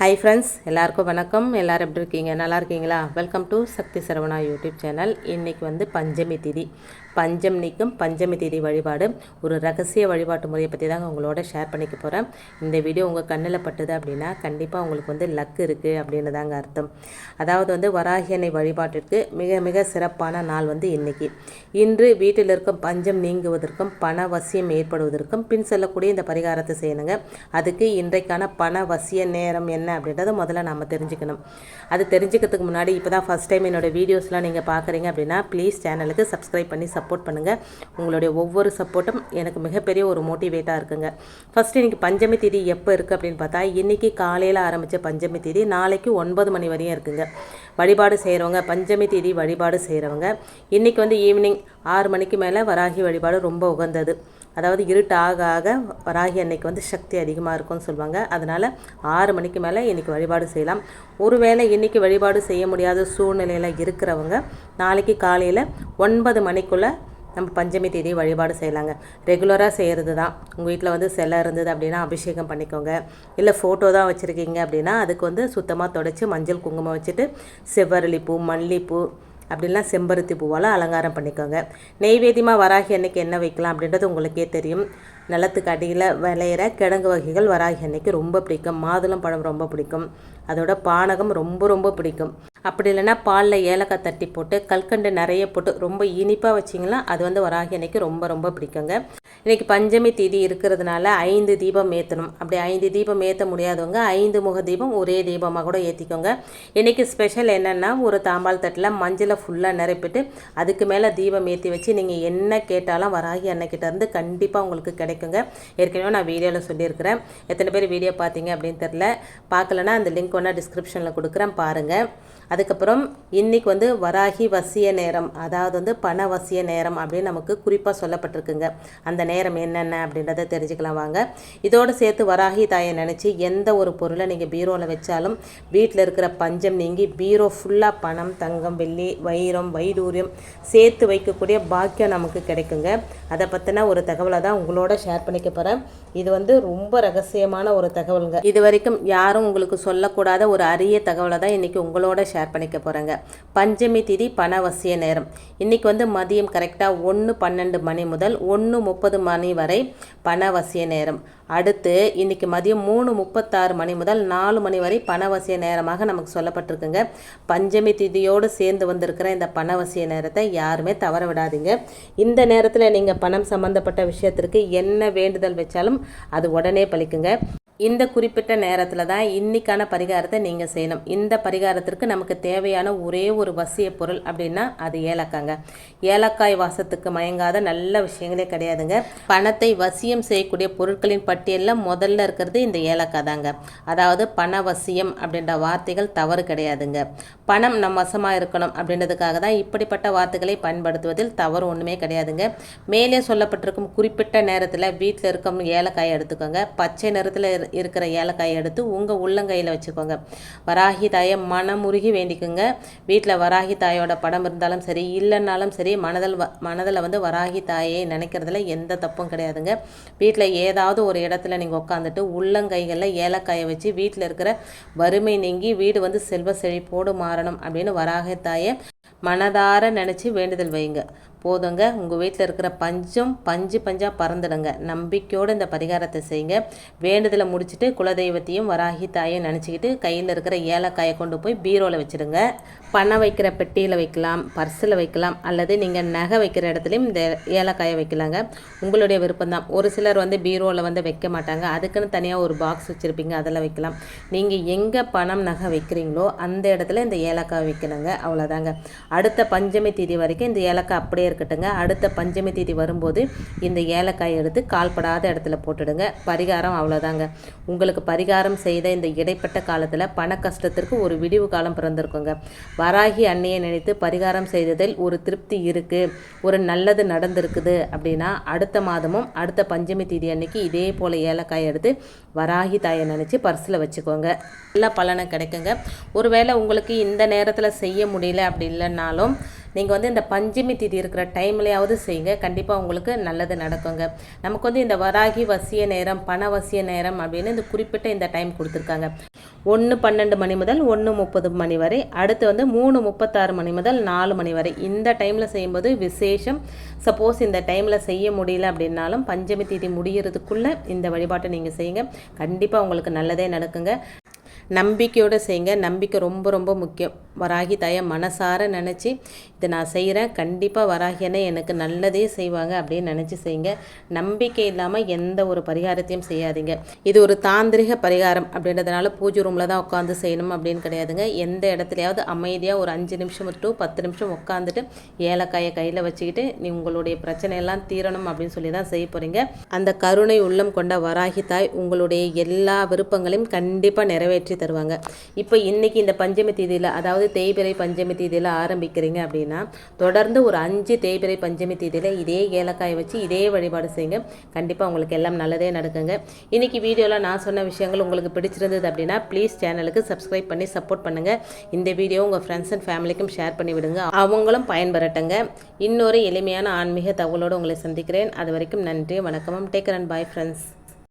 Hi friends எல்லாருக்கும் வணக்கம். எல்லோரும் எப்படி இருக்கீங்க? நல்லா இருக்கீங்களா? Welcome to Shakti Saravana YouTube channel இன்றைக்கி வந்து பஞ்சமி திதி. பஞ்சம் நீக்கும் பஞ்சமி திதி வழிபாடு. ஒரு ரகசிய வழிபாட்டு முறையை பற்றி தாங்க உங்களோட ஷேர் பண்ணிக்க போகிறேன் இந்த வீடியோ உங்கள் கண்ணில் பட்டுது அப்படின்னா கண்டிப்பாக உங்களுக்கு வந்து லக் இருக்குது அப்படின்னு தாங்க அர்த்தம். அதாவது வந்து வராகியனை வழிபாட்டிற்கு மிக மிக சிறப்பான நாள் வந்து இன்னைக்கு. இன்று வீட்டில் இருக்கும் பஞ்சம் நீங்குவதற்கும் பண வசியம் ஏற்படுவதற்கும் பின் செல்லக்கூடிய இந்த பரிகாரத்தை செய்யணுங்க. அதுக்கு இன்றைக்கான பண வசிய நேரம் என்ன அப்படின்றத முதல்ல நம்ம தெரிஞ்சுக்கணும். அது தெரிஞ்சுக்கிறதுக்கு முன்னாடி இப்போ தான் ஃபஸ்ட் டைம் என்னோடய வீடியோஸ்லாம் நீங்கள் பார்க்குறீங்க அப்படின்னா ப்ளீஸ் சேனலுக்கு சப்ஸ்கிரைப் பண்ணி சப்போர்ட் பண்ணுங்கள் உங்களுடைய ஒவ்வொரு சப்போர்ட்டும் எனக்கு மிகப்பெரிய ஒரு மோட்டிவேட்டாக இருக்குங்க. ஃபஸ்ட்டு இன்றைக்கி பஞ்சமி தேதி எப்போ இருக்குது அப்படின்னு பார்த்தா இன்றைக்கி காலையில் ஆரம்பித்த பஞ்சமி தேதி நாளைக்கு ஒன்பது மணி வரையும் இருக்குங்க. வழிபாடு செய்கிறவங்க பஞ்சமி தேதி வழிபாடு செய்கிறவங்க இன்றைக்கி வந்து ஈவினிங் ஆறு மணிக்கு மேலே வராகி வழிபாடு ரொம்ப உகந்தது. அதாவது இருட்டு ஆக ஆக வராகி அன்னைக்கு வந்து சக்தி அதிகமாக இருக்கும்னு சொல்லுவாங்க. அதனால் ஆறு மணிக்கு மேலே இன்றைக்கி வழிபாடு செய்யலாம். ஒருவேளை இன்றைக்கி வழிபாடு செய்ய முடியாத சூழ்நிலையில் இருக்கிறவங்க நாளைக்கு காலையில் ஒன்பது மணிக்குள்ளே நம்ம பஞ்சமி தேதி வழிபாடு செய்யலாங்க. ரெகுலராக செய்கிறது தான். உங்கள் வீட்டில் வந்து சிலை இருந்தது அப்படின்னா அபிஷேகம் பண்ணிக்கோங்க. இல்லை ஃபோட்டோ தான் வச்சுருக்கீங்க அப்படின்னா அதுக்கு வந்து சுத்தமாக தொடச்சி மஞ்சள் குங்குமம் வச்சுட்டு செவ்வரளிப்பூ மல்லிப்பூ அப்படிலாம் செம்பருத்தி பூவால் அலங்காரம் பண்ணிக்கோங்க. நெய்வேதியமாக வராகி அன்னைக்கு என்ன வைக்கலாம் அப்படின்றது உங்களுக்கே தெரியும். நிலத்துக்கு அடியில் விளையிற கிழங்கு வகைகள் வராகி அன்னைக்கு ரொம்ப பிடிக்கும். மாதுளம் பழம் ரொம்ப பிடிக்கும். அதோட பானகம் ரொம்ப ரொம்ப பிடிக்கும். அப்படி இல்லைன்னா பாலில் ஏலக்காய் தட்டி போட்டு கல்கண்டு நிறைய போட்டு ரொம்ப இனிப்பாக வச்சிங்கன்னா அது வந்து வராகி அன்னைக்கு ரொம்ப ரொம்ப பிடிக்குங்க. இன்றைக்கி பஞ்சமி தேதி இருக்கிறதுனால ஐந்து தீபம் ஏற்றணும் அப்படி ஐந்து தீபம் ஏற்ற முடியாதவங்க ஐந்து முக தீபம் ஒரே தீபமாக கூட ஏற்றிக்கோங்க இன்றைக்கி ஸ்பெஷல் என்னென்னா ஒரு தாம்பால் தட்டில் மஞ்சளை ஃபுல்லாக நிரப்பிட்டு அதுக்கு மேலே தீபம் ஏற்றி வச்சு நீங்கள் என்ன கேட்டாலும் வராகி அன்னைக்கிட்டேருந்து கண்டிப்பாக உங்களுக்கு கிடைக்குங்க. ஏற்கனவே நான் வீடியோவில் சொல்லியிருக்கிறேன். எத்தனை பேர் வீடியோ பார்த்தீங்க அப்படின்னு தெரில பார்க்கலன்னா அந்த லிங்க் ஒன்றா டிஸ்கிரிப்ஷனில் கொடுக்குறேன். பாருங்கள் அதுக்கப்புறம் இன்றைக்கி வந்து வராகி வசிய நேரம் அதாவது வந்து பண வசிய நேரம் அப்படின்னு நமக்கு குறிப்பாக சொல்லப்பட்டிருக்குங்க. அந்த நேரம் என்னென்ன அப்படின்றத தெரிஞ்சுக்கலாம் வாங்க. இதோடு சேர்த்து வராகி தாயை நினச்சி எந்த ஒரு பொருளை நீங்கள் பீரோவில் வச்சாலும் வீட்டில் இருக்கிற பஞ்சம் நீங்கி பீரோ ஃபுல்லாக பணம் தங்கம் வெள்ளி வைரம் வைடூரியம் சேர்த்து வைக்கக்கூடிய பாக்கியம் நமக்கு கிடைக்குங்க. அதை பற்றின ஒரு தகவலை தான் உங்களோட ஷேர் பண்ணிக்க போகிறேன் இது வந்து ரொம்ப ரகசியமான ஒரு தகவலுங்க. இது வரைக்கும் யாரும் உங்களுக்கு சொல்லக்கூடாத ஒரு அரிய தகவலை தான் இன்றைக்கி உங்களோட ஷேர் பண்ணிக்க போகிறேங்க பஞ்சமி திதி பணவசிய நேரம். இன்றைக்கி வந்து மதியம் கரெக்டாக ஒன்று பன்னெண்டு மணி முதல் ஒன்று முப்பது மணி வரை பணவசிய நேரம். அடுத்து இன்றைக்கி மதியம் மூணு முப்பத்தாறு மணி முதல் நாலு மணி வரை பணவசிய நேரமாக நமக்கு சொல்லப்பட்டிருக்குங்க. பஞ்சமி திதியோடு சேர்ந்து வந்திருக்கிற இந்த பணவசிய நேரத்தை யாருமே தவற விடாதீங்க. இந்த நேரத்தில் நீங்கள் பணம் சம்மந்தப்பட்ட விஷயத்திற்கு என்ன வேண்டுதல் வச்சாலும் அது உடனே பழிக்குங்க. இந்த குறிப்பிட்ட நேரத்தில் தான் இன்னைக்கான பரிகாரத்தை நீங்கள் செய்யணும். இந்த பரிகாரத்திற்கு நமக்கு தேவையான ஒரே ஒரு வசிய பொருள் அப்படின்னா அது ஏலக்காங்க. ஏலக்காய் வாசத்துக்கு மயங்காத நல்ல விஷயங்களே கிடையாதுங்க. பணத்தை வசியம் செய்யக்கூடிய பொருட்களின் பட்டியலில் முதல்ல இருக்கிறது இந்த ஏலக்காய் தாங்க. அதாவது பண வசியம் அப்படின்ற வார்த்தைகள் தவறு கிடையாதுங்க. பணம் நம் வசமாக இருக்கணும் அப்படின்றதுக்காக தான் இப்படிப்பட்ட வார்த்தைகளை பயன்படுத்துவதில் தவறு ஒன்றுமே கிடையாதுங்க. மேலே சொல்லப்பட்டிருக்கும் குறிப்பிட்ட நேரத்தில் வீட்டில் இருக்கும் ஏலக்காயை எடுத்துக்கோங்க. பச்சை நிறத்தில் இருக்கிற ஏலக்காயை எடுத்து உங்கள் உள்ளங்கையில் வச்சுக்கோங்க. வராகி தாயை மனமுருகி வேண்டிக்குங்க. வீட்டில் வராகி தாயோட படம் இருந்தாலும் சரி இல்லைன்னாலும் சரி மனதில் வ மனதில் வந்து வராகி தாயை நினைக்கிறதுல எந்த தப்பும் கிடையாதுங்க. வீட்டில் ஏதாவது ஒரு இடத்துல நீங்கள் உட்காந்துட்டு உள்ளங்கைகளில் ஏலக்காயை வச்சு வீட்டில் இருக்கிற வறுமை நீங்கி வீடு வந்து செல்வ செழிப்போடு மாறணும் அப்படின்னு வராகி தாயை மனதார நினச்சி வேண்டுதல் வைங்க போதுங்க உங்கள் வீட்டில் இருக்கிற பஞ்சும் பஞ்சு பஞ்சாக பறந்துடுங்க. நம்பிக்கையோடு இந்த பரிகாரத்தை செய்யுங்க. வேண்டுதலை முடிச்சுட்டு குலதெய்வத்தையும் வராகி தாயும் நினச்சிக்கிட்டு கையில் இருக்கிற ஏலக்காயை கொண்டு போய் பீரோவில் வச்சுடுங்க. பணம் வைக்கிற பெட்டியில் வைக்கலாம் பர்ஸில் வைக்கலாம் அல்லது நீங்கள் நகை வைக்கிற இடத்துலையும் இந்த ஏலக்காயை வைக்கலாங்க. உங்களுடைய விருப்பம்தான். ஒரு சிலர் வந்து பீரோவில் வந்து வைக்க மாட்டாங்க. அதுக்குன்னு தனியாக ஒரு பாக்ஸ் வச்சுருப்பீங்க. அதில் வைக்கலாம். நீங்கள் எங்கே பணம் நகை வைக்கிறீங்களோ அந்த இடத்துல இந்த ஏலக்காய் வைக்கணுங்க. அவ்வளோதாங்க அடுத்த பஞ்சமி தேதி வரைக்கும் இந்த ஏலக்காய் அப்படியே இருக்கட்டுங்க. அடுத்த பஞ்சமி தேதி வரும்போது இந்த ஏலக்காய் எடுத்து கால்படாத இடத்துல போட்டுடுங்க. பரிகாரம் அவ்வளோதாங்க உங்களுக்கு பரிகாரம் செய்த இந்த இடைப்பட்ட காலத்தில் பண கஷ்டத்திற்கு ஒரு விடிவு காலம் பிறந்திருக்குங்க. வராகி அன்னையை நினைத்து பரிகாரம் செய்ததில் ஒரு திருப்தி இருக்குது ஒரு நல்லது நடந்திருக்குது அப்படின்னா அடுத்த மாதமும் அடுத்த பஞ்சமி தேதி அன்னைக்கு இதே போல் ஏலக்காய் எடுத்து வராகி தாயை நினச்சி பர்ஸில் வச்சுக்கோங்க. நல்ல பலனை கிடைக்குங்க. ஒருவேளை உங்களுக்கு இந்த நேரத்தில் செய்ய முடியல அப்படி இல்லைன்னாலும் நீங்கள் வந்து இந்த பஞ்சமி திதி இருக்கிற டைம்லையாவது செய்யுங்க கண்டிப்பாக உங்களுக்கு நல்லது நடக்குங்க. நமக்கு வந்து இந்த வராகி வசிய நேரம் பண வசிய நேரம் அப்படின்னு இந்த குறிப்பிட்ட இந்த டைம் கொடுத்துருக்காங்க. ஒன்று பன்னெண்டு மணி முதல் ஒன்று முப்பது மணி வரை அடுத்து வந்து மூணு முப்பத்தாறு மணி முதல் நாலு மணி வரை. இந்த டைமில் செய்யும்போது விசேஷம். சப்போஸ் இந்த டைமில் செய்ய முடியல அப்படின்னாலும் பஞ்சமி தேதி முடிகிறதுக்குள்ளே இந்த வழிபாட்டை நீங்கள் செய்யுங்க. கண்டிப்பாக உங்களுக்கு நல்லதே நடக்குங்க. நம்பிக்கையோடு செய்யுங்க நம்பிக்கை ரொம்ப ரொம்ப முக்கியம். வராகி தாயை மனசார நினச்சி இதை நான் செய்கிறேன் கண்டிப்பாக வராகி எனக்கு நல்லதே செய்வாங்க அப்படின்னு நினச்சி செய்யுங்க நம்பிக்கை இல்லாமல் எந்த ஒரு பரிகாரத்தையும் செய்யாதீங்க. இது ஒரு தாந்திரிக பரிகாரம் அப்படின்றதுனால பூஜை ரூமில் தான் உட்காந்து செய்யணும் அப்படின்னு கிடையாதுங்க. எந்த இடத்துலையாவது அமைதியாக ஒரு அஞ்சு நிமிஷம் டூ பத்து நிமிஷம் உட்காந்துட்டு ஏலக்காயை கையில் வச்சுக்கிட்டு நீ உங்களுடைய பிரச்சனையெல்லாம் தீரணும் அப்படின்னு சொல்லி தான் செய்ய போகிறீங்க அந்த கருணை உள்ளம் கொண்ட வராகி தாய் உங்களுடைய எல்லா விருப்பங்களையும் கண்டிப்பாக நிறைவேற்றி தருவாங்க. இப்போ இன்றைக்கி இந்த பஞ்சமி தேதியில் அதாவது தேய்பிறை பஞ்சமி தேதியில் ஆரம்பிக்கிறீங்க அப்படின்னா தொடர்ந்து ஒரு அஞ்சு தேய்பிறை பஞ்சமி தேதியில் இதே ஏலக்காயை வச்சு இதே வழிபாடு செய்யுங்க. கண்டிப்பாக உங்களுக்கு எல்லாம் நல்லதே நடக்குங்க. இன்றைக்கி வீடியோவில் நான் சொன்ன விஷயங்கள் உங்களுக்கு பிடிச்சிருந்தது அப்படின்னா ப்ளீஸ் சேனலுக்கு சப்ஸ்கிரைப் பண்ணி சப்போர்ட் பண்ணுங்கள் இந்த வீடியோ உங்கள் ஃப்ரெண்ட்ஸ் அண்ட் ஃபேமிலிக்கும் ஷேர் பண்ணி விடுங்க. அவங்களும் பயன்பெறட்டுங்க. இன்னொரு எளிமையான ஆன்மீக தகவலோடு உங்களை சந்திக்கிறேன். அது வரைக்கும் நன்றி வணக்கமும். Take and bye friends